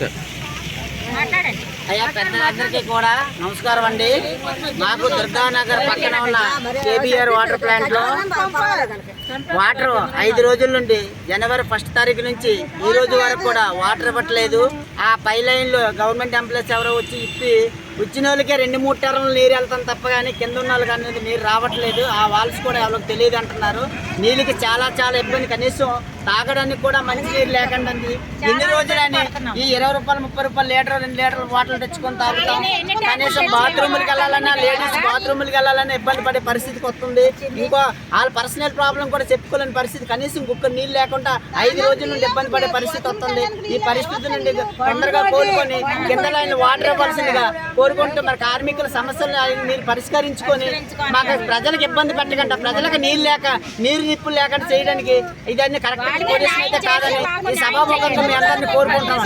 Okay అయ్యా పెద్దలందరికీ కూడా నమస్కారం అండి. మాకు దుర్గానగర్ పక్కన ఉన్న కేబీఆర్ వాటర్ ప్లాంట్లో వాటర్ ఐదు రోజుల నుండి జనవరి ఫస్ట్ తారీఖు నుంచి ఈ రోజు వరకు కూడా వాటర్ ఇవ్వట్లేదు. ఆ పై లైన్లో గవర్నమెంట్ ఎంప్లాయీస్ ఎవరో వచ్చి ఇప్పి వచ్చిన వాళ్ళకే రెండు మూడు టర్లు నీరు వెళ్తాం తప్ప కానీ కింద ఉన్న వాళ్ళకి అనేది నీరు రావట్లేదు. ఆ వాల్స్ కూడా ఎవరికి తెలియదు అంటున్నారు. నీళ్ళకి చాలా చాలా ఇబ్బంది. కనీసం తాగడానికి కూడా మంచి నీరు లేకుండా ఉంది. ఎన్ని రోజులని ఈ ఇరవై రూపాయలు ముప్పై రూపాయలు లీటర్ రెండు లీటర్లు వాటర్ తెచ్చుకొని తాగుతాం. కనీసం బాత్రూములకి వెళ్ళాలన్నా లేడీస్ బాత్రూములకి వెళ్ళాలన్నా ఇబ్బంది పడే పరిస్థితికి వస్తుంది. ఇంకో వాళ్ళ పర్సనల్ ప్రాబ్లం కూడా చెప్పుకోలేని పరిస్థితి. కనీసం కుక్క నీళ్ళు లేకుండా ఐదు రోజుల నుండి ఇబ్బంది పడే పరిస్థితి వస్తుంది. ఈ పరిస్థితి నుండి తొందరగా కోలుకొని కింద లైన్ వాటర్ ఇవ్వాల్సిందిగా కోరుకుంటూ మరి కార్మికుల సమస్యలను ఆయన మీరు పరిష్కరించుకొని మాకు ప్రజలకు ఇబ్బంది పెట్టకుండా. ప్రజలకు నీళ్ళు లేక నీరు నిప్పులు లేకుండా చేయడానికి ఇదన్నీ కరెక్ట్ అయితే కాదని ఈ సభాముఖంగా మీ అందరినీ కోరుకుంటున్నాం.